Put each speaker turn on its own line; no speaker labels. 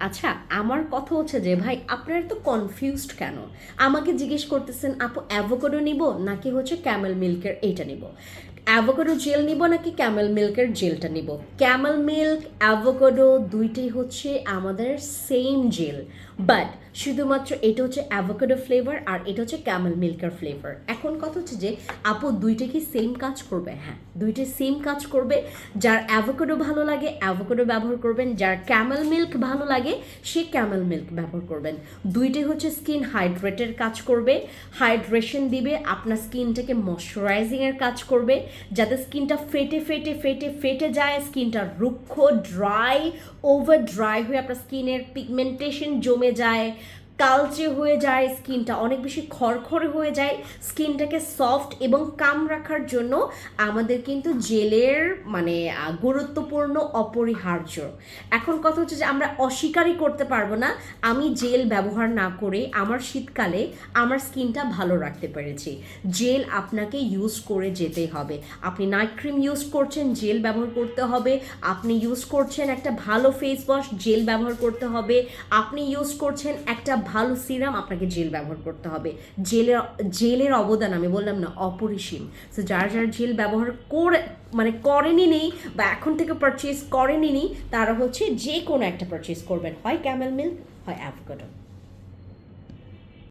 আচ্ছা আমার কথা হচ্ছে যে, ভাই, আপনারা তো কনফিউজড কেন? আমাকে জিজ্ঞেস করতেছেন, আপু অ্যাভোকাডো নিব নাকি হচ্ছে ক্যামেল মিল্কের এইটা নিব? অ্যাভোকাডো জেল নিব নাকি ক্যামেল মিল্কের জেলটা নিব? ক্যামেল মিল্ক অ্যাভোকাডো দুইটাই হচ্ছে আমাদের সেম জেল বাট শুধুমাত্র এটা হচ্ছে অ্যাভোকাডো ফ্লেভার আর এটা হচ্ছে ক্যামেল মিল্কের ফ্লেভার এখন কথা হচ্ছে যে, আপু দুইটা কি সেম কাজ করবে? হ্যাঁ দুইটাই সেম কাজ করবে। যার অ্যাভোকাডো ভালো লাগে অ্যাভোকাডো ব্যবহার করবেন। যার ক্যামেল মিল্ক ভালো লাগে, সে ক্যামেল মিল্ক ব্যবহার করবেন। দুইটাই হচ্ছে স্কিন হাইড্রেটের কাজ করবে। হাইড্রেশন দিবে, আপনার স্কিনটাকে ময়শ্চারাইজিংয়ের কাজ করবে। যাতে স্কিনটা ফেটে ফেটে ফেটে ফেটে যায় স্কিনটা রুক্ষ ড্রাই ওভার ড্রাই হয়ে আপনার স্কিনের পিগমেন্টেশন জমে যায় কালচে হয়ে যায় স্কিনটা। অনেক বেশি খড়খড়ে হয়ে যায় স্কিনটাকে সফট এবং কাম রাখার জন্য আমাদের কিন্তু জেলের মানে গুরুত্বপূর্ণ অপরিহার্য। এখন কথা হচ্ছে যে আমরা অস্বীকারই করতে পারব না। আমি জেল ব্যবহার না করে আমার শীতকালে আমার স্কিনটা ভালো রাখতে পেরেছি। জেল আপনাকে ইউজ করে যেতে হবে। আপনি নাইট ক্রিম ইউজ করছেন, জেল ব্যবহার করতে হবে। আপনি ইউজ করছেন একটা ভালো ফেস ওয়াশ জেল ব্যবহার করতে হবে। আপনি ইউজ করছেন একটা ভালো সিরাম আপনাকে জেল ব্যবহার করতে হবে। জেলের জেলের অবদান আমি বললাম না, অপরিসীম। সো যারা যারা জেল ব্যবহার করে মানে করেনি নেই বা এখন থেকে পারচেস করেনি নি, তারা হচ্ছে যে কোনো একটা পারচেস করবেন। হয় ক্যামেল মিল্ক হয় অ্যাভোকাডো